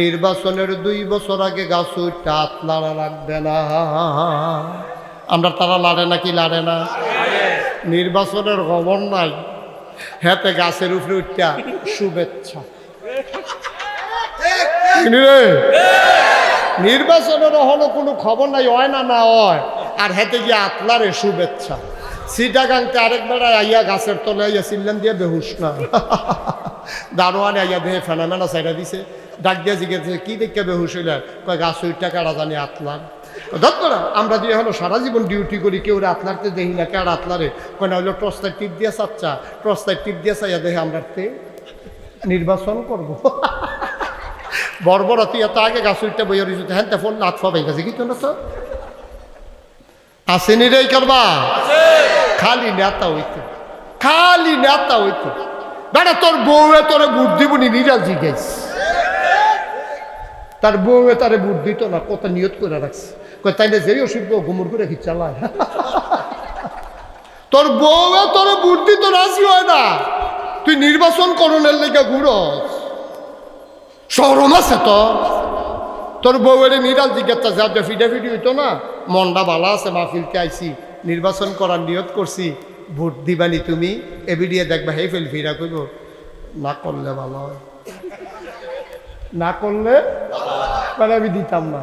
নির্বাচনের দুই বছর আগে গাছ উঠটা হাত লাড়া লাগবে না। আমরা তারা লাড়ে না কি লাড়ে না? নির্বাচনের খবর নাই। হেতে গাছের উপরে উঠটা শুভেচ্ছা। নির্বাচনের হলো কোনো খবর নাই, হয় না না হয়। আর হেতে গিয়ে আতলারে শুভেচ্ছা। সিটাগাংতে আরেক বেড়ায় আইয়া গাছের তলে আইয়া সিল্লান দিয়ে বেহুস না। দারোয়ানে আইয়া দেহে ফেনামেনা সাইডা দিছে। ডাক দিয়া জিজ্ঞেস কি দেখে বেহুশ হইলে? কয় গাছ ওইটা কারা জানি আতলার। ধর আমরা দিয়ে হলো সারা জীবন ডিউটি করি, কেউ আতলারতে দেখি না কেউ আতলারে? না, হইল টর্চটায় টিপ দিয়ে চাচ্চা টর্চটায় টিপ দিয়ে চাইয়া দেখে আমরা তে নির্বাচন করব। বর্বরতি, এত আগে গাছ উঠতে বইয়া রয়েছে হ্যাঁ ফোন লাত পাবাই গেছে, কি তো? না তো আসেনি রে করবা? খালি নেতা হইতো, খালি নেতা হইতো। বেটা, তোর বউয়ে তোরে বুট দিবনি নিরাজ জিজ্ঞেস তার বউয়ে তারে বুট দিত না কত নিয়ত করে রাখছে। কই তাইলে যেই অসুবিধা ঘুমুর করে কি চালায়? তোর বউয়ে তোর বুট দিত, রাজি হয় না। তুই নির্বাচন করণের লেগে ঘুরস। সরম আছে তো তোর বউয়ের নিরাল জিজ্ঞাসা, যা যে ফিডাফিডি হইতো না, মনটা ভালো আছে মাহফিলতে আইছি, নির্বাচন করার নিয়ত করছি ভোট দিবানি তুমি এবিডিয়ে দেখবা, হে ফেল ফিরা কইব, না করলে ভালো হয়। না করলে মানে আমি দিতাম না।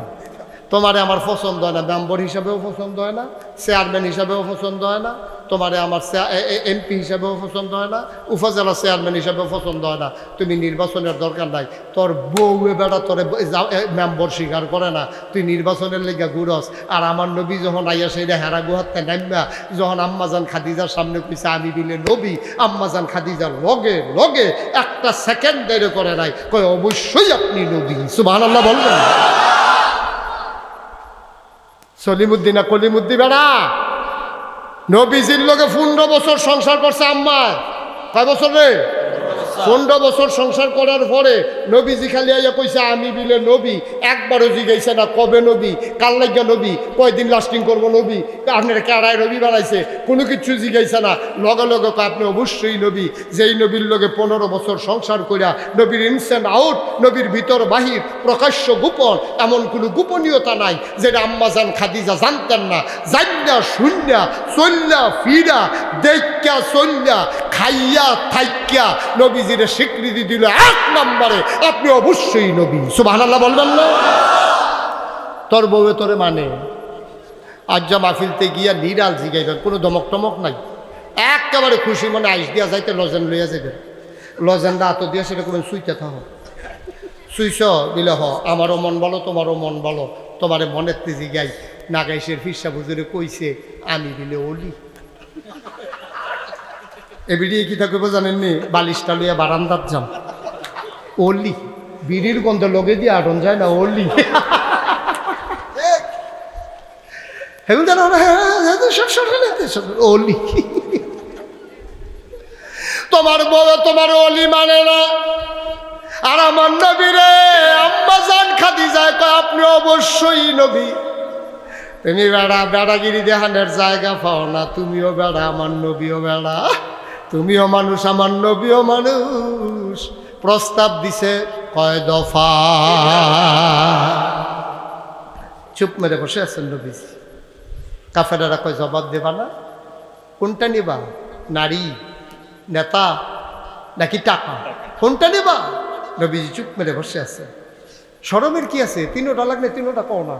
তোমারে আমার পছন্দ হয় না মেম্বর হিসাবেও পছন্দ হয় না চেয়ারম্যান হিসাবেও পছন্দ হয় না তোমারে আমার এমপি হিসাবেও পছন্দ হয় না, উপজেলা চেয়ারম্যান হিসাবেও পছন্দ হয় না। তুমি নির্বাচনের দরকার নাই। তোর বউ বেড়া তোরে মেম্বর স্বীকার করে না। তুই নির্বাচনের লেগে ঘুরস আর আমার নবী যখন আইয়া সেই হেরা গুহাতে নামবা, যখন আম্মাজান খাদিজার সামনে কইছে, আমি বিলে নবী। আম্মাজান খাদিজার লগে লগে একটা সেকেন্ড দেরি করে নাই। কয়, অবশ্যই আপনি নবী। সুবাহ আল্লাহ বলবেন। সলিমুদ্দিন কলিমুদ্দি বেড়া? নবীজির লোকে পনেরো বছর সংসার করছে আম্মায় কয় বছর রে? পনেরো বছর সংসার করার পরে নবীজি খালি আইয়া কইছে, আমি বিলে নবী, একবারও জিগাইছে না, কবে নবী? কাল লাগিয়া নবী? কয়দিন লাস্টিং করব নবী? আপনার কেড়ায় নবী বানাইছে? কোনো কিছু জিগাইছে না। লগে লগে আপনি অবশ্যই নবী। যেই নবীর লগে পনেরো বছর সংসার করিয়া নবীর ইনসেন্ট আউট নবীর ভিতর বাহির, প্রকাশ্য গোপন, এমন কোনো গোপনীয়তা নাই যেটা আম্মাজান খাদিজা জানতেন না। জান্না শূন্যা চল্যা ফিরা দেখা চল্যা খাইয়া থাইকা নবীজির স্বীকৃতি দিল এক নম্বরে। আপনি অবশ্যই নবী। সুবাহ বলবেন না? তোর বউয়ে তোরে মানে? আজ যা মাহফিলতে গিয়া নিরাল জিগাইবেন কোনো দমক টমক নাই। একেবারে খুশি মনে আইস দিয়া যাইতে লজেন লইয়া যাবে লজেনটা আত দিয়া সেটা কোনো সুইতে থাক সুইস দিলে হ। আমারও মন বলো তোমারও মন বলো তোমারে মনের তেজি গাই নাগাইশের ফিসা বুজুরে কইছে, আমি দিলে অলি। এবিডি কি থাকবে জানেননি বালিশটা লইয়া বারান্দার যাম। অলি, বিড়ির গন্ধ লগে দিয়ে আটন যায় না, অলি। হেগুল না সব সব অলি। তোমার বউ, তোমার অলি মানে না। আর আমার নবী রে আম্মা জান খাদি যায় আপনি অবশ্যই নবী। তুমি বেড়া, বেড়াগিরি দেহানের জায়গা পাও না, তুমিও বেড়া, আমার নবীও বেড়া। তুমিও মানুষ, আমার নবীও মানুষ। প্রস্তাব দিছে কয় দফা। চুপ মেরে বসে আছেন নবীজি। কাফেরারা কয়, জবাব দেবা না? কোনটা নিবা? নারী, নেতা, নাকি টাকা? কোনটা নেবা? নবীজি চুপ মেরে বসে আছে। সরমের কি আছে? তিনোটা লাগলে তিনোটা কও না।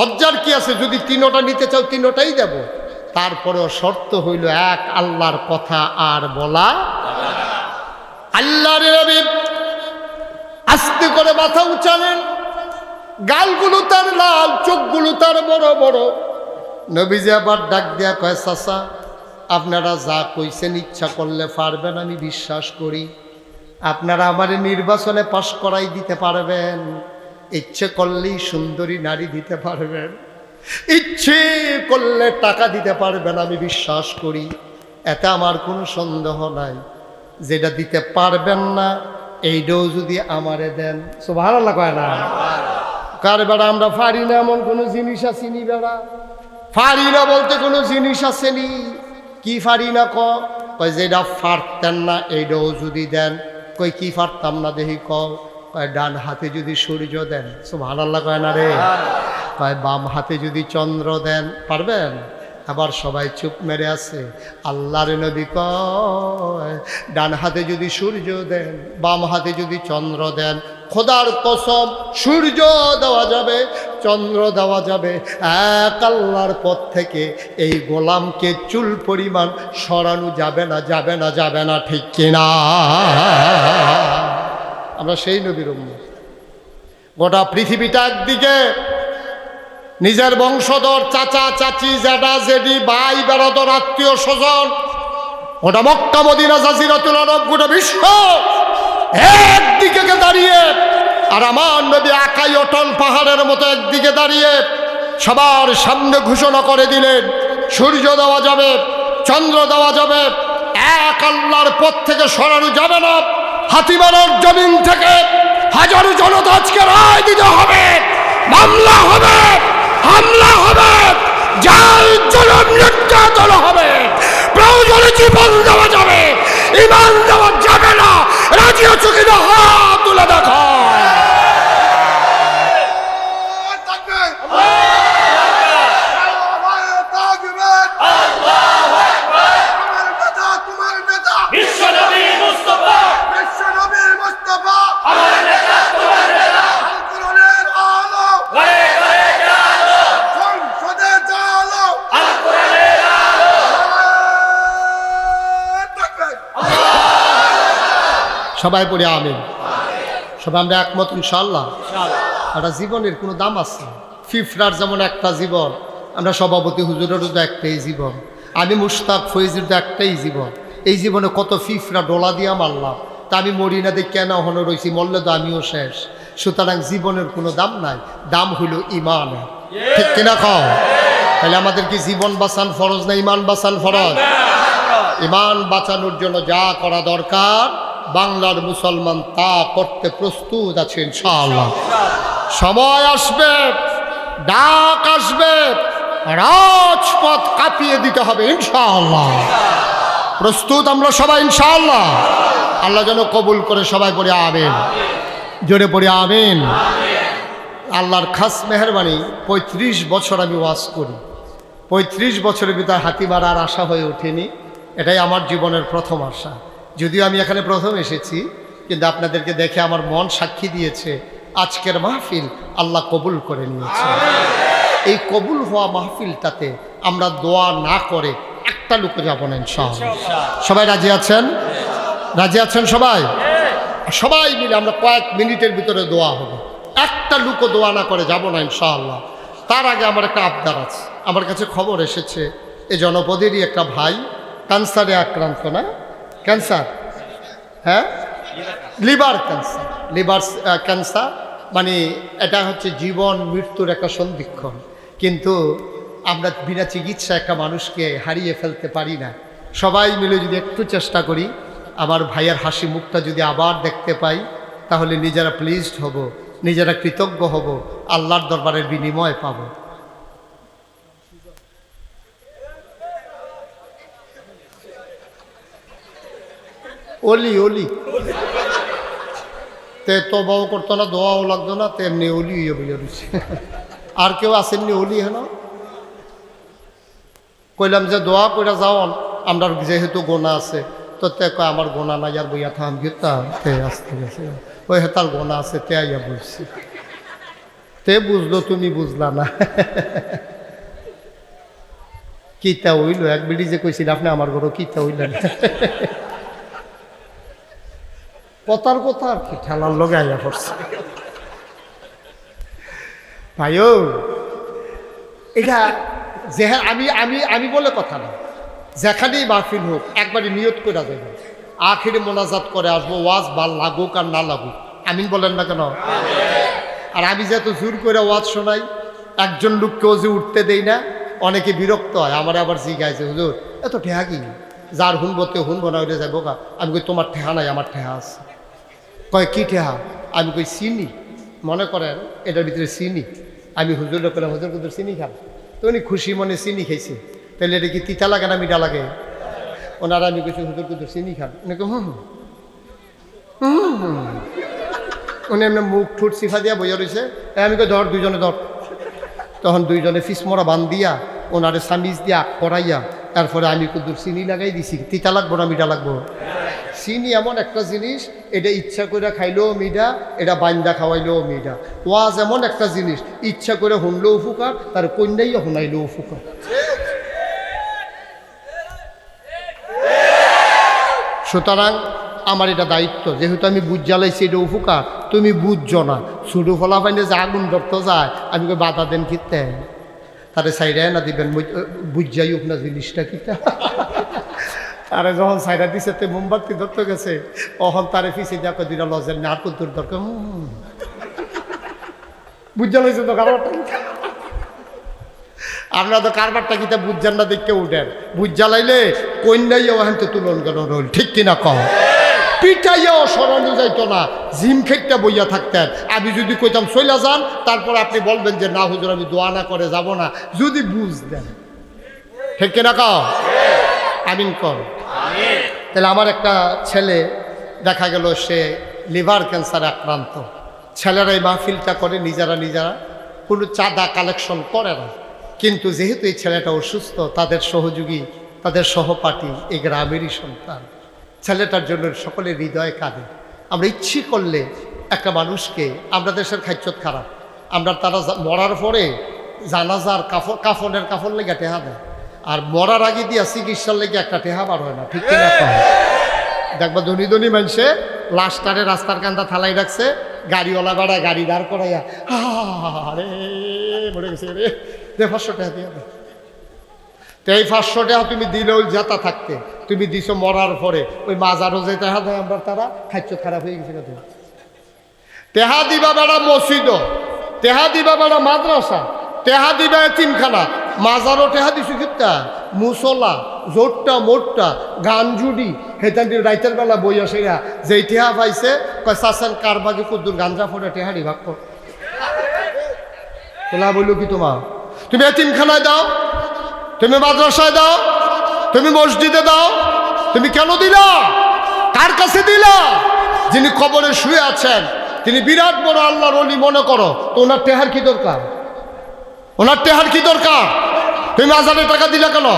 লজ্জার কি আছে? যদি তিনোটা নিতে চাও, তিনোটাই দেব। তারপরেও শর্ত হইল এক, আল্লাহর কথা আর বলা। আল্লাহর আস্তে করে মাথা উচালেন। গালগুলো তার লাল, চোখগুলো তার বড় বড়। নবীজি আবার ডাক দেয়া কয়, চাচা, আপনারা যা কইছেন ইচ্ছা করলে পারবেন, আমি বিশ্বাস করি। আপনারা আমার নির্বাচনে পাশ করাই দিতে পারবেন। ইচ্ছে করলেই সুন্দরী নারী দিতে পারবেন। ইচ্ছে করলে টাকা দিতে পারবেন আমি বিশ্বাস করি। এতে আমার কোনো সন্দেহ নাই। যেটা দিতে পারবেন না এইটাও যদি আমারে দেন। সো ভালো লাগায় না। কার বেড়া আমরা পারি না এমন কোনো জিনিস আসেনি বেড়া। পারি না বলতে কোনো জিনিস আসেনি। কি পারি না ক? কয় যেটা পারতেন না এইটাও যদি দেন। কই কি পারতাম না দেখি ক ডান হাতে যদি সূর্য দেন আল্লাহ কয় না রে। কয় বাম হাতে যদি চন্দ্র দেন, পারবেন? আবার সবাই চুপ মেরে আছে। আল্লাহর নবী কয়, ডান হাতে যদি সূর্য দেন, বাম হাতে যদি চন্দ্র দেন, খোদার কসম সূর্য দেওয়া যাবে, চন্দ্র দেওয়া যাবে। এক আল্লাহর পথ থেকে এই গোলামকে চুল পরিমাণ সরানো যাবে না যাবে না যাবে না, ঠিক কিনা? আমরা সেই নবীর। গোটা পৃথিবীটা একদিকে নিজের বংশধর, চাচা, চাচি জেডা জেডি ভাই, বেড়াদর, আত্মীয় স্বজন, গোটা মক্কা, মদিনা, জাজিরাতুল গোটা বিশ্ব একদিকে দাঁড়িয়ে আর আমার নবী আকাই অটল পাহাড়ের মতো একদিকে দাঁড়িয়ে সবার সামনে ঘোষণা করে দিলেন, সূর্য দেওয়া যাবে, চন্দ্র দেওয়া যাবে, এক আল্লাহর পথ থেকে সরানো যাবে না হাতিমারার জমিন থেকে হাজারো জনতা আজকে রায় দিতে হবে। মামলা হবে, হামলা হবে যার জনম নির্যাতন হবে। প্রয়োজনে জীবন দেওয়া যাবে, ইমান দেওয়া যাবে না। রাজি কিনা? হাত তুলে দেখো বিশ্বনবী মুস্তফা আমার নেতা তোমার নেতা ঘরে ঘরে জালো আল কোরআনের আলো সবাই পড়ে আমিন। সবাই আমরা একমত ইনশাল্লাহ একটা জীবনের কোনো দাম আছে ফিফরার যেমন একটা জীবন আমরা সভাপতি হুজুরেরও তো একটাই জীবন। আমি মুশতাক ফৈজির তো একটাই জীবন। এই জীবনে কত ফিফরা ডোলা দিয়া মারলাম। তা আমি মরি না দেখে কেন হন রয়েছি মরলে তো আমিও শেষ। সুতরাং জীবনের কোনো দাম নাই। দাম হইল ইমান ঠিক কিনা খাও তাহলে আমাদের কি জীবন বাঁচান ফরজ না ইমান বাঁচান ফরজ? ইমান বাঁচানোর জন্য যা করা দরকার বাংলার মুসলমান তা করতে প্রস্তুত আছে ইনশাআল্লাহ। সময় আসবে, ডাক আসবে, রাজপথ কাঁপিয়ে দিতে হবে ইনশাআল্লাহ। প্রস্তুত আমরা সবাই ইনশাআল্লাহ। আল্লাহ যেন কবুল করে সবাই পড়ে আবেন জোরে পড়ে আবেন আল্লাহর খাস মেহরবানি, পঁয়ত্রিশ বছর আমি ওয়াজ করি। পঁয়ত্রিশ বছরের ভিতরে হাতি আর আশা হয়ে ওঠেনি। এটাই আমার জীবনের প্রথম আশা। যদিও আমি এখানে প্রথম এসেছি, কিন্তু আপনাদেরকে দেখে আমার মন সাক্ষী দিয়েছে, আজকের মাহফিল আল্লাহ কবুল করে নিয়েছে। এই কবুল হওয়া মাহফিলটাতে আমরা দোয়া না করে একটা লোকে যাব না সবাই রাজি আছেন? রাজি আছেন সবাই? সবাই মিলে আমরা কয়েক মিনিটের ভিতরে দোয়া হবে। একটা লুকো দোয়া না করে যাব না, ইনশাআল্লাহ। তার আগে আমার একটা আবদার আছে। আমার কাছে খবর এসেছে এই জনপদেরই একটা ভাই, ক্যান্সারে আক্রান্ত না? ক্যান্সার। হ্যাঁ? Liver cancer. লিভার ক্যান্সার মানে এটা হচ্ছে জীবন, মৃত্যুর একটা সন্ধিক্ষণ। কিন্তু আমরা বিনা চিকিৎসা একটা মানুষকে হারিয়ে ফেলতে পারি না। সবাই মিলে যদি একটু চেষ্টা করি, আমার ভাইয়ের হাসি মুখটা যদি আবার দেখতে পাই, তাহলে নিজেরা প্লিজড হব, নিজেরা কৃতজ্ঞ হব, আল্লাহর দরবারের বিনিময় পাব। অলি অলি তে তবাও করতো না, দোয়াও লাগতো না, তেমনি অলি হয়ে বলে রয়েছে আর কেউ আসেননি অলি হেন? কইলাম যে, দোয়া করে যাওন আমরা যেহেতু গোনা আছে, তো তে কয়, আমার গোনা নাই, আর বইয়া থাম গীতা তে আসতে গেছে। ওই হেতার গোনা আছে, তে আইয়া বলছি তে বুঝলো, তুমি বুঝলা না। কিতা হইল? এক বিড়ি যে কইছিল, আপনি আমার ঘরও কিতা হইলেন কথার কথা আর কি, ঠেলার লগে আইয়া পড়ছে। ভাইও, এটা যে আমি আমি আমি বলে কথা না। যেখানেই মাহফিল হোক, একবারই নিয়ত করে দেবে। আখিরে মোনাজাত করে আসব, ওয়াজ ভালো লাগুক আর না লাগুক। আমিন বলেন না কেন? আর আমি যেহেতু জোর করে ওয়াজ শোনাই, একজন লোককেও যে উঠতে দেই না, অনেকে বিরক্ত হয়। আমার আবার জিজ্ঞাসা হুজুর এত ঠেহা কি যার হুনবো তে হুনবো না ওইটা যাব গা। আমি তোমার ঠেহা নাই, আমার ঠেহা আছে। কয়, কি ঠেহা? আমি কই, চিনি। মনে করেন, এটার ভিতরে চিনি। আমি হুজুর করলাম হুজুর কুজুর চিনি খান তো উনি খুশি মনে চিনি খাইছে। তাহলে এটা কি তিতা লাগে না মিঠা লাগে? ওনারা আমি কইছি, হুজুর কুজুর চিনি খান উনি হুম হুম। উনি এমনি মুখ ঠুট সিফা দিয়া বইয়া রয়েছে আমি কই, ধর, দুইজনে ধর। তখন দুইজনে ফিসমরা বান দিয়া, ওনারে সামিজ দিয়া করাইয়া তারপরে আমি কুদুর চিনি লাগাই দিছি। তিতা লাগবো না মিঠা লাগবো? চিনি এমন একটা জিনিস, এটা ইচ্ছা করে খাইলেও মিঠা, এটা বান্দা খাওয়াইলেও মিঠা। ওয়াজ এমন একটা জিনিস, ইচ্ছা করে শুনলেও উপকার, তার কন্যাইও শুনাইলেও উপকার। সুতরাং আমার এটা দায়িত্ব, যেহেতু আমি বুঝ জ্বালাইছি, এটা উপকার, তুমি বুঝছ না। ছোটো ফলা পাইলে যে আগুন ধরতে যায়, আমি কই বাধা দেন কিতে তারে সাইডে না দিবেন বুঝ যাই হোক না জিনিসটা কিতা। আরে যখন সাইডা দিছে তে মোমবাতি ধরতে গেছে তখন তারে পিছিয়ে যা দিনা লজের না, আর কত দরকার? বুঝ জ্বালাইছে তো কারবারটা? আপনারা তো কারবারটা কিতা বুঝছেন না দেখতে উঠেন। বুঝ জ্বালাইলে কন্যাই ওখান তো তুলন কেন রইল ঠিক কিনা কহ পিঠাইয়াও সরানো যাইতো না, জিম খেটটা বইয়া থাকতেন। আমি যদি কইতাম, চইলা যান, তারপর আপনি বলবেন যে, না হুজুর, আমি দোয়া না করে যাব না। যদি বুঝ দেন ঠিক কিনা কহ আমিন কর। তাহলে আমার একটা ছেলে দেখা গেল, সে লিভার ক্যান্সারে আক্রান্ত। ছেলেরা এই মাহফিলটা করে নিজেরা নিজেরা, কোনো চাঁদা কালেকশন করে না। কিন্তু যেহেতু এই ছেলেটা অসুস্থ, তাদের সহযোগী, তাদের সহপাঠী, এই গ্রামেরই সন্তান। ছেলেটার জন্য সকলের হৃদয় কাঁদে। আমরা ইচ্ছে করলে একটা মানুষকে, আমরা দেশের খাইচত খারাপ। আমরা তারা মরার পরে জানাজার কাফন কাফনের কাফন লেগে টেহা দেয়। আর মরার আগে দিয়া চিকিৎসার লেগে একটা টেহা বার হয় না, ঠিক দেখবা ধনী ধনী মানুষে লাস্টারে রাস্তার কান্দা থালাই রাখছে, গাড়িওয়ালা গাড়া গাড়ি দাঁড় করাইয়া আরে মরে গেছে রে, দে পাঁচশো টাকা দিয়ে তো এই পাঁচশো টাকা তুমি দিলেও যাতা থাকতে, তুমি দিছো মরার পরে, ওই মাজারও যে টাকা দেয় আমরা, তারা খাদ্য খারাপ হয়ে গেছে তুমি। তেহা দিবা বেড়া মসজিদ তেহা দিবা বেড়া মাদ্রাসা তেহা দিবা তিনখানা মাজারও টেহা দিছু কিতা মুসলা জোরটা মোটটা গান জুড়ি হেতান রাইতের বেলা বই আসে যেই টেহা পাইছে, কয় চাচান কার বাগে কুদ্দুর গাঞ্জা ফোটে টেহারি ভাগ কর। তোলা বলল কি তোমার? তুমি এতিমখানায় দাও, তুমি মাদ্রাসায় দাও, তুমি মসজিদে দাও, তুমি কেন দিলা? কার কাছে দিলা? যিনি কবরে শুয়ে আছেন, তিনি বিরাট বড় আল্লাহর অলি মনে করো, তো ওনার টেহার কি দরকার? ওনার টেহার কি দরকার? তুমি আজারে টাকা দিলা কেন?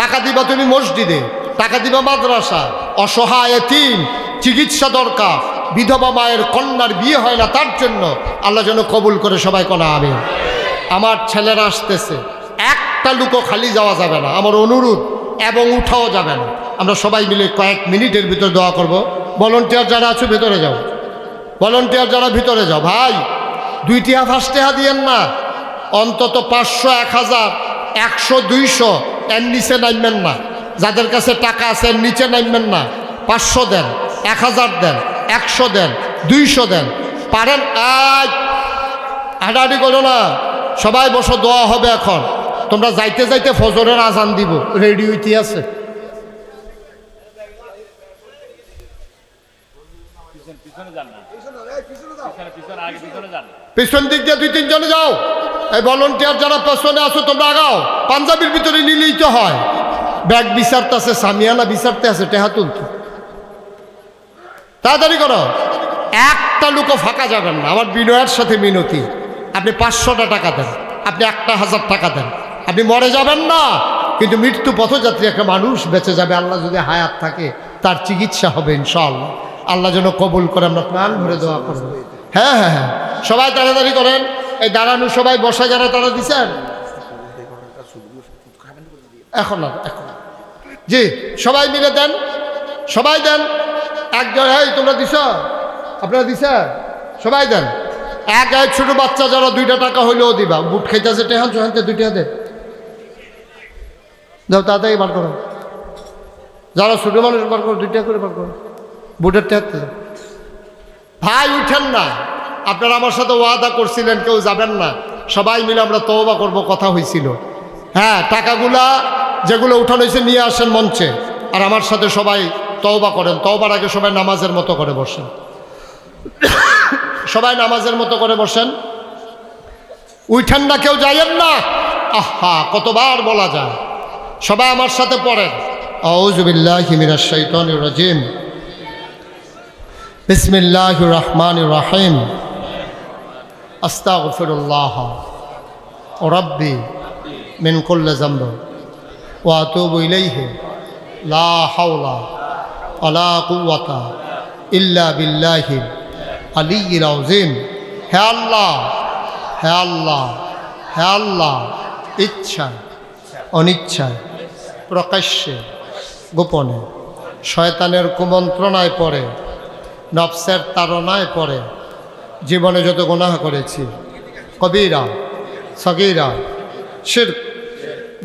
টাকা দিবা তুমি মসজিদে, টাকা দিবা মাদ্রাসা, অসহায় এতিম, চিকিৎসা দরকার, বিধবা মায়ের কন্যার বিয়ে হয় না তার জন্য আল্লাহ যেন কবুল করে সবাই কোনা আমি আমার ছেলেরা আসতেছে, একটা লুকো খালি যাওয়া যাবে না, আমার অনুরোধ, এবং উঠাও যাবে না। আমরা সবাই মিলে কয়েক মিনিটের ভিতরে দোয়া করব। ভলন্টিয়ার যারা আছো, ভেতরে যাও। ভলন্টিয়ার যারা ভিতরে যাও, ভাই, দুইটি হাফ হাসতে হা দিয়েন না। অন্তত পাঁচশো এক হাজার একশো দুইশো এর নিচে নামবেন না। যাদের কাছে টাকা আছে এর নিচে নামবেন না। পাঁচশো দেন এক হাজার দেন একশো দেন দুইশো দেন। পারেন? আজ হাঁটাহাঁটি করো না। সবাই বসো দোয়া হবে এখন। তোমরা যাইতে যাইতে ফজরের আজান দিব। রেডি হইতে আছে। পিছন দিক দিয়ে দুই তিনজনে যাও। এই ভলন্টিয়ার যারা পেছনে আছো, তোমরা আগাও। পাঞ্জাবির ভিতরে নিলেই তো হয়। ব্যাগ বিচারতে আছে সামিয়ানা বিচারতে আছে, টেহা তুলতে। তাড়াতাড়ি করো। একটা লুকো ফাঁকা যাবেন না। আমার বিনয়ের সাথে মিনতি। আপনি পাঁচশোটা টাকা দেন। আপনি একটা হাজার টাকা দেন। আপনি মরে যাবেন না। কিন্তু মৃত্যু পথযাত্রী একটা মানুষ বেঁচে যাবে। আল্লাহ যদি হায়াত থাকে, তার চিকিৎসা হবে ইনশাআল্লাহ। আল্লাহ যেন কবুল করে আমরা প্রাণ ভরে দোয়া করব। হ্যাঁ হ্যাঁ হ্যাঁ। সবাই তাড়াতাড়ি করেন। এই দাঁড়ানো সবাই বসা যারা তারা দিচ্ছেন এখন এখন জি, সবাই মিলে দেন, সবাই দেন। একজন, এই, তোমরা দিছ? আপনারা দিছ? সবাই দেন। এক এক ছোট বাচ্চা যারা দুইটা টাকা হইলেও দিবা। বুট খাইতেছে, টেহান চোহানতে দুইটা দে। যাও, তাড়াতাড়ি বার করো। যারা ছোট মানুষ বার করো, দুইটা করে বার করো। বুটের টেহাতে ভাই, উঠেন না। আপনারা আমার সাথে ওয়াদা করছিলেন, কেউ যাবেন না। সবাই মিলে আমরা তওবা করব, কথা হয়েছিল হ্যাঁ টাকাগুলা যেগুলো উঠানো হয়েছে, নিয়ে আসেন মঞ্চে। আর আমার সাথে সবাই তওবা করেন। তওবার আগে সবাই নামাজের মতো করে বসেন। সবাই নামাজের মতো করে বসেন। উইঠান না, কেউ যাইয়েন না। আহা, কতবার বলা যায়। সবাই আমার সাথে পড়েন। আউজবিল্লাহ রাজিম। বিসমিল্লাহ রহমান রাহিম। আস্তাগফিরুল্লাহ। রব্বি, মিন কুল্লি জামব ওয়া আতুবু ইলাইহি। লা হাওলা ওয়ালা কুওয়াতা ইল্লা বিল্লাহি আলিয়্যিল আযীম। হে আল্লাহ হে আল্লাহ হে আল্লাহ, ইচ্ছা অনিচ্ছায় প্রকাশ্যে, গোপনে, শয়তানের কুমন্ত্রণায় পড়ে, নফসের তাড়নায় পড়ে জীবনে যত গুনাহ করেছি। কবিরা, সগিরা শির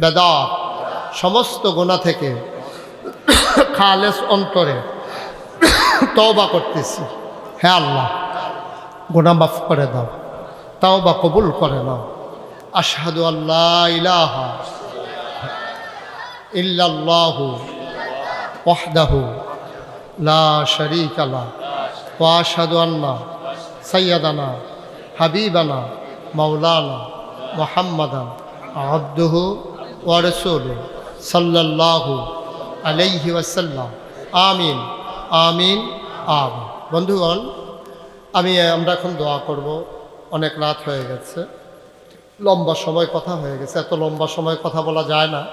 বেদাত, সমস্ত গোনা থেকে খালেস অন্তরে তওবা করতেছি। হে আল্লাহ গোনা মাফ করে দাও তাও বা কবুল করে নাও। আশহাদু আল্লাহ ইলাহা ইল্লাল্লাহু ওয়াহদাহু লা শারীকা লা ওয়া আশহাদু আন্না সাইয়্যিদানা হাবিবানা, মাওলানা মুহাম্মাদান আবদুহু ওয়া রাসূলুহু সাল্লাল্লাহু আলাইহি ওয়াসাল্লাম। আমিন আমিন আমিন। বন্ধুগণ, আমি, আমরা এখন দোয়া করব। অনেক রাত হয়ে গেছে। লম্বা সময় কথা হয়ে গেছে। এত লম্বা সময় কথা বলা যায় না।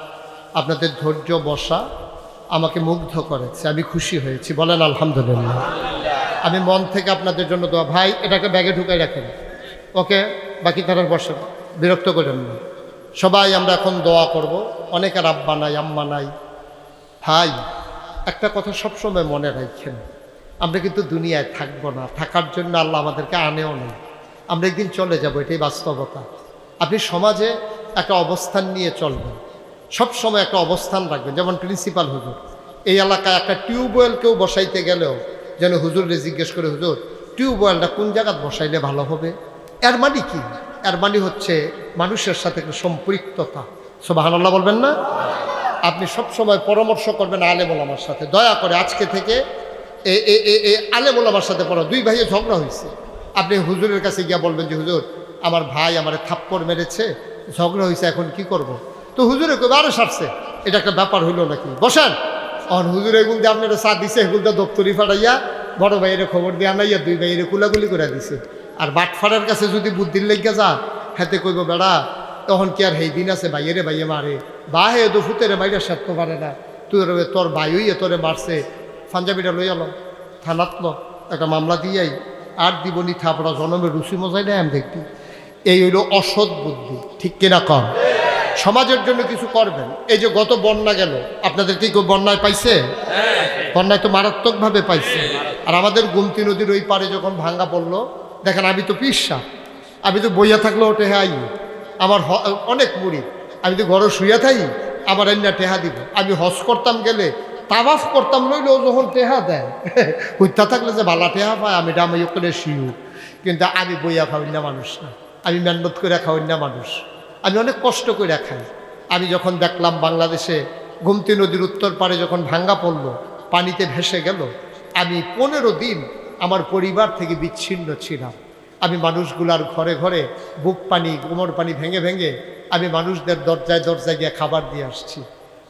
আপনাদের ধৈর্য বসা আমাকে মুগ্ধ করেছে। আমি খুশি হয়েছি। বলেন আলহামদুলিল্লাহ। আমি মন থেকে আপনাদের জন্য দোয়া। ভাই, এটাকে ব্যাগে ঢুকাই রাখেন। ওকে? বাকি তারা বসেন। বিরক্ত করেন না। সবাই আমরা এখন দোয়া করব। অনেকের আব্বা নাই, আম্মা নাই। ভাই, একটা কথা সবসময় মনে রাখছেন আমরা কিন্তু দুনিয়ায় থাকব না। থাকার জন্য আল্লাহ আমাদেরকে আনেও নেই। আমরা একদিন চলে যাব, এটাই বাস্তবতা। আপনি সমাজে একটা অবস্থান নিয়ে চলবেন। সব সময় একটা অবস্থান রাখবেন। যেমন প্রিন্সিপাল হুজুর। এই এলাকায় একটা টিউবওয়েল কেউ বসাইতে গেলেও যেন হুজুরে জিজ্ঞেস করে, হুজুর, টিউবওয়েলটা কোন জায়গায় বসাইলে ভালো হবে? এর মানে কি? এর মানে হচ্ছে মানুষের সাথে একটা সম্পৃক্ততা। সোবাহান্লাহ বলবেন না? আপনি সব সময় পরামর্শ করবেন আলেমুল আমার সাথে। দয়া করে আজকে থেকে এ এ এ এ আলেমুল আমার সাথে পড়া। দুই ভাইয়ে ঝগড়া হয়েছে আপনি হুজুরের কাছে গিয়া বলবেন যে, হুজুর, আমার ভাই আমার থাপ্পড় মেরেছে, ঝগড়া হয়েছে এখন কি করব। তো হুজুরে কবে আরও সারছে, এটা একটা ব্যাপার হইল নাকি? বসেন। অন হুজুর, এগুল দিয়ে আপনারা চা দিছে এগুলটা দপ্তরি ফাটাইয়া বড় ভাইয়ের খবর দিয়ে আনাইয়া দুই ভাইয়ের কুলাগুলি করে দিছে। আর বাটফাড়ের কাছে যদি বুদ্ধির লেগে যা হাতে কইব, বেড়া, তখন কি আর সেই দিন আছে? ভাইয়েরে ভাইয়ে মারে। বা হে দু ফুতেরে বাইরে সারতে পারে না। তুই তোর ভাইই তোরে মারছে। পাঞ্জাবিটা লই আলো থানাত ল একটা মামলা দিয়াই। আর দিবনি থাপড়া, জনমে রুচি মজাই না আমি দেখবি এই হইল অসৎ বুদ্ধি। ঠিক কিনা কম সমাজের জন্য কিছু করবেন। এই যে গত বন্যা গেল, আপনাদের কি কেউ বন্যায় পাইছে? বন্যায় তো মারাত্মকভাবে পাইছে। আর আমাদের গুমতি নদীর ওই পারে যখন ভাঙ্গা পড়ল, দেখেন, আমি তো পিসা, আমি তো বইয়া থাকলে ওটে হাই আমার অনেক মুড়ি, আমি তো ঘরে শুইয়া থাই আমার এন্না টেহা দিব। আমি হজ করতাম গেলে তাবাফ করতাম লইলেও যখন টেহা দেয় হইতা থাকলে যে বালা টেহা পায়, আমি ডামাই করে শিউ কিন্তু আমি বইয়া খাওয়াই না মানুষ না, আমি মেহনত করে খাওয়াই না মানুষ। আমি অনেক কষ্ট করে খাই। আমি যখন দেখলাম বাংলাদেশে গুমতি নদীর উত্তর পারে যখন ভাঙ্গা পড়ল, পানিতে ভেসে গেল, আমি পনেরো দিন আমার পরিবার থেকে বিচ্ছিন্ন ছিলাম। আমি মানুষগুলার ঘরে ঘরে বুক পানি, কোমর পানি ভেঙে ভেঙে আমি মানুষদের দরজায় দরজায় গিয়ে খাবার দিয়ে আসছি।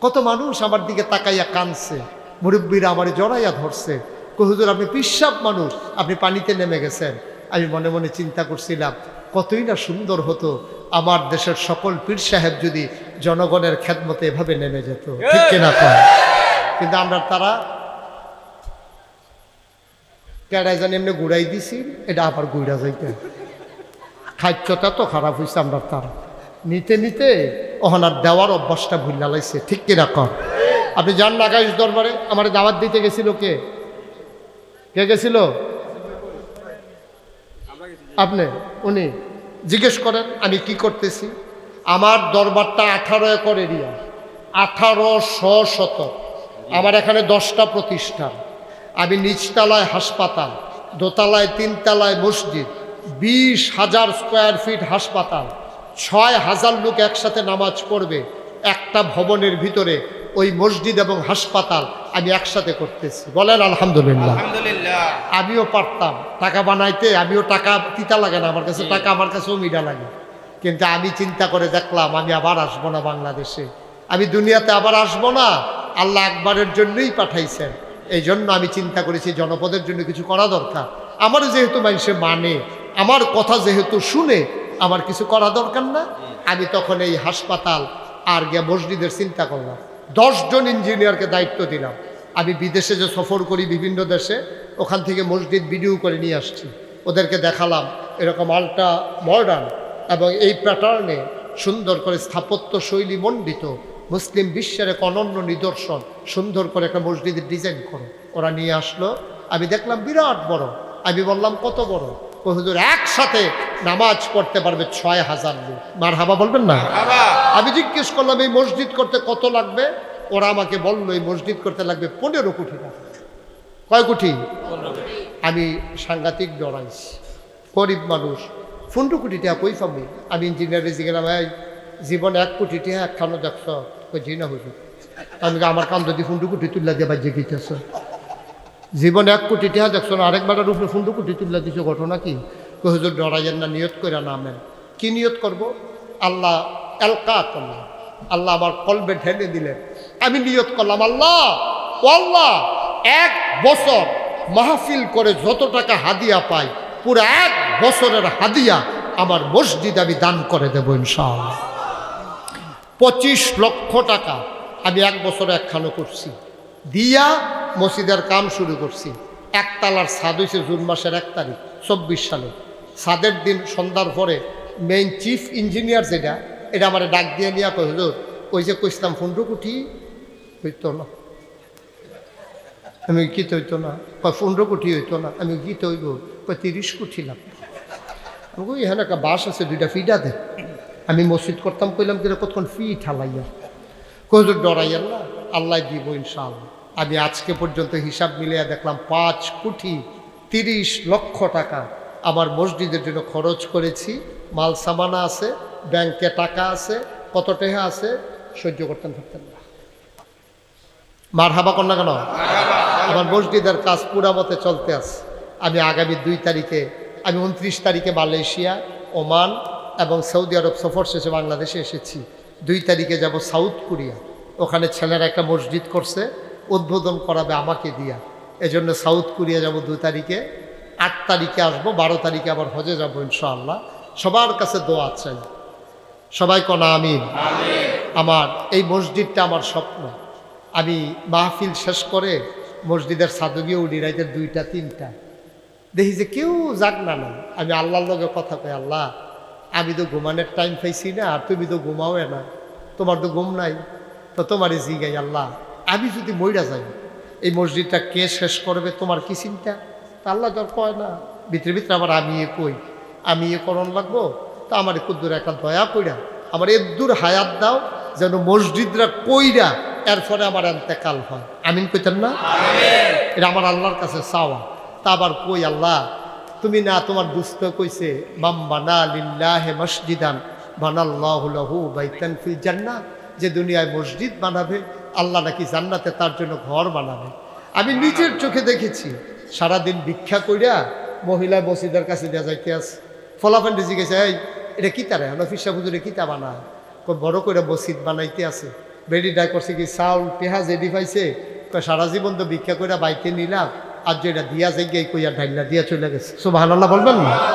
কত মানুষ আমার দিকে তাকাইয়া কানছে মুরব্বীরা আমার জড়াইয়া ধরছে। কই, হুজুর, আপনি পিসাব মানুষ, আপনি পানিতে নেমে গেছেন। আমি মনে মনে চিন্তা করছিলাম কতই না সুন্দর হতো। আমার দেশের সকল পীর সাহেব যদি জনগণের খেদমতে এভাবে নেমে যেত। ঠিক কিনা কয়? কিন্তু আমরা তারা কেডাই জানি এমনি গুড়াই দিছি, এটা আবার গুড়া যাইতে। খাদ্যটা তো খারাপ হয়েছে আমরা তার। নিতে নিতে ওহনার দেওয়ার অভ্যাসটা ভুল লাইছে, ঠিক কিনা কর আপনি যান না গাইস দরবারে, আমার দাওয়াত দিতে গেছিল কে? কে গেছিল? আপনি, উনি জিজ্ঞেস করেন, আমি কি করতেছি? আমার দরবারটা আঠারো একর এরিয়া আঠারো শ শতক আমার এখানে দশটা প্রতিষ্ঠান। আমি নিচতলায় হাসপাতাল, দোতলায় তিনতলায় মসজিদ, বিশ হাজার স্কোয়ার ফিট হাসপাতাল। ছয় হাজার লোক একসাথে নামাজ পড়বে, একটা ভবনের ভিতরে ওই মসজিদ এবং হাসপাতাল আমি একসাথে করতেছি। বলেন আলহামদুলিল্লাহ। আলহামদুলিল্লাহ। আমিও পারতাম। টাকা বানাইতে আমিও টাকা তিতা লাগে না আমার কাছে টাকা আমার কাছেও মিডা লাগে। কিন্তু আমি চিন্তা করে দেখলাম আমি আবার আসব না বাংলাদেশে। আমি দুনিয়াতে আবার আসব না আল্লাহ একবারের জন্যই পাঠাইছেন। এই জন্য আমি চিন্তা করেছি জনপদের জন্য কিছু করা দরকার। আমার যেহেতু মানুষে মানে আমার কথা যেহেতু শুনে আমার কিছু করা দরকার না। আমি তখন এই হাসপাতাল আর গিয়া মসজিদের চিন্তা করলাম। দশজন ইঞ্জিনিয়ারকে দায়িত্ব দিলাম। আমি বিদেশে যে সফর করি বিভিন্ন দেশে, ওখান থেকে মসজিদ ভিডিও করে নিয়ে আসছি। ওদেরকে দেখালাম এরকম আলট্রা মডার্ন এবং এই প্যাটার্নে সুন্দর করে স্থাপত্য শৈলী মণ্ডিত মুসলিম বিশ্বের এক অনন্য নিদর্শন, সুন্দর করে একটা মসজিদের ডিজাইন করো। ওরা নিয়ে আসলো। আমি দেখলাম বিরাট বড়। আমি বললাম, কত বড়? হুজুর একসাথে নামাজ পড়তে পারবে ছয় হাজার লোক। মার হাবা বলবেন না? আমি জিজ্ঞেস করলাম এই মসজিদ করতে কত লাগবে? ওরা আমাকে বলল এই মসজিদ করতে লাগবে পনেরো কোটি টাকা। কয় কোটি? আমি সাংঘাতিক ডরাইছি গরিব মানুষ। পনেরো কোটি টাকা কই পাবি? আমি ইঞ্জিনিয়ারে জিগেলাম ভাই জীবন এক কোটি টাকা একখানো দেখছ? কই জি না হুজুর। আমি আমার কাম যদি পনেরো কোটি তুললা দিয়ে বাজ্যে গিয়েছ জীবন এক কোটি টাকা দেখছ না? আরেকবারের উপরে পনেরো কোটি তুললা দিছো, ঘটনা কি? হুজুর ডরাইয়েন না নিয়ত করে নামেন কি নিয়ত করব? আল্লাহ এলকা করলাম আল্লাহ আমার কলবে ঢেলে দিলেন। আমি নিয়ত করলাম, আল্লাহ, ও আল্লাহ, এক বছর মাহফিল করে যত টাকা হাদিয়া পাই, পুরো এক বছরের হাদিয়া আমার মসজিদ আমি দান করে দেবো ইনশাআল্লাহ। পঁচিশ লক্ষ টাকা আমি এক বছরে একখানো করছি। দিয়া মসজিদের কাম শুরু করছি। একতালার ছাদ হয়েছে জুন মাসের এক তারিখ, চব্বিশ সালে। ছাদের দিন সন্ধ্যার পরে মেইন চিফ ইঞ্জিনিয়ার যেটা, এটা আমার ডাক দিয়ে নিয়ে হুজুর, ওই যে কইসলাম পনেরো কোটি, হইতো না। আমি কি হইতো না? কয়, পনেরো কোটি হইতো না। আমি কি হইব? কয়, তিরিশ কোটি লাভ আমি কই, এখানে একটা বাস আছে, দুইটা ফিডা দে। আমি মসজিদ করতাম, কইলাম কিনা কতক্ষণ ফি ঠালাইয়া? কহুজুর ডরাইয়ার না। আল্লাহ দিব ইনশাআল্লাহ। আমি আজকে পর্যন্ত হিসাব মিলিয়ে দেখলাম পাঁচ কোটি তিরিশ লক্ষ টাকা আমার মসজিদের জন্য খরচ করেছি। মাল সামানা আছে, ব্যাংকে টাকা আছে, কত টাকা আছে, সহ্য করতেন থাকতেন না। মার হাবা কন্যা কেন? আমার মসজিদের কাজ পুরা মতে চলতে আছে। আমি আগামী দুই তারিখে, আমি উনত্রিশ তারিখে মালয়েশিয়া, ওমান এবং সৌদি আরব সফর শেষে বাংলাদেশে এসেছি। দুই তারিখে যাব সাউথ কোরিয়া। ওখানে ছেলেরা একটা মসজিদ করছে, উদ্বোধন করাবে আমাকে দিয়া। এজন্য সাউথ কোরিয়া যাব দুই তারিখে, আট তারিখে আসব, বারো তারিখে আবার হজে যাব ইনশাআল্লাহ। সবার কাছে দোয়া চাই। সবাই কনা আমিন। আমার এই মসজিদটা আমার স্বপ্ন। আমি মাহফিল শেষ করে মসজিদের সাদগিয়ে উঠি রাইতে দুইটা, তিনটা। দেখি যে কেউ যাক না না আমি আল্লাহর লগে কথা কই, আল্লাহ, আমি তো ঘুমানোর টাইম পাইছি না, আর তুমি তো ঘুমাও না। তোমার তো ঘুম নাই। তো তোমার তোমারই জিগাই আল্লাহ আমি যদি মইরা যাই এই মসজিদটা কে শেষ করবে? তোমার কি চিন্তা? তা আল্লাহ তোর কয় না। ভিতরে ভিতরে আবার আমি এ কই আমি এ করণ লাগবো। তা আমার কুদ্দুর একটা দয়া কইরা আমার এদ্দুর হায়াত দাও যেন মসজিদরা কইরা এরপরে আমার এন্তেকাল হয়। আমিন কইতেন না? এটা আমার আল্লাহর কাছে চাওয়া। তা আবার কই আল্লাহ তুমি না তোমার দুস্থ কইছে মাম বানা লিল্লাহে মসজিদান বানাল্লাহু লাহু বাইতান ফিল জান্নাত। যে দুনিয়ায় মসজিদ বানাবে, আল্লাহ নাকি জান্নাতে তার জন্য ঘর বানাবে। আমি নিজের চোখে দেখেছি, সারাদিন ভিক্ষা কইরা মহিলা মসজিদের কাছে দেওয়া যাইতে আছে। ফলাফান্ডি জিজ্ঞেস, এই, এটা কি তারা? নফিসা হুজুরে কিতা বানায়? কই বড় করে মসজিদ বানাইতে আছে। বেডি ডাই করছে কি, চাউল, পেঁয়াজ এডি পাইছে? সারা জীবন তো ভিক্ষা কইরা বাইতে নিলাম, আর যেটা দিয়া যাই কইয়া ঢাইলা দিয়া চলে গেছে। সো ভালো বলবেন না?